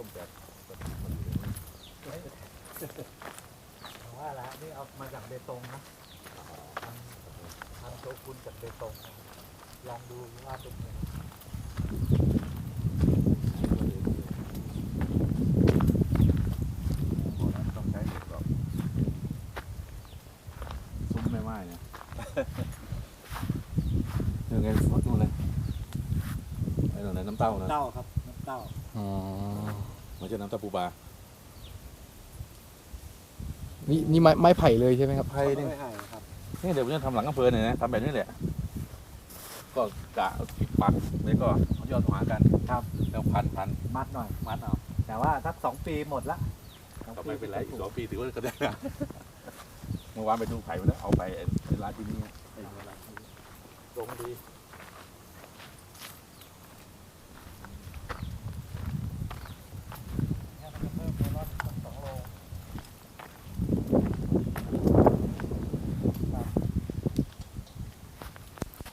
ต้มแบบแบบมันอยู่ในนี้ผมว่าแล้วนี่เอามาจากเบตงนะทำทำโชกุนจากเบตงลองดูว่าเป็นไงต้องใช้เห็ดอกซุ้มไม่ไหม้เนี่ยยังไงฟดนู่นเลยไอ้ตรงไหนน้ำเต้านะเต้าครับน้ำเต้า อ๋อ ใช่น้ำเต้าปูปลานี่นี่ไม้ไม้ไผ่เลยใช่ไหมครับไผ่นี่ไม่ให้ครับนี่เดี๋ยวผมจะทำหลังอำเภอเนี่ยนะทำแบบนี้แหละ ก็กะปิดปักแล้วก็เอายอดหากันครับแล้วพันพันมัดหน่อยมัดเอาแต่ว่าสักสองปีหมดละสองก็ปีไม่เป็นไรอีกสองปีถือว่าก็ได้นะเมื่อวานไปดูไผ่มาแล้วเอาไปไอ้ร้านที่นี่ตรงดี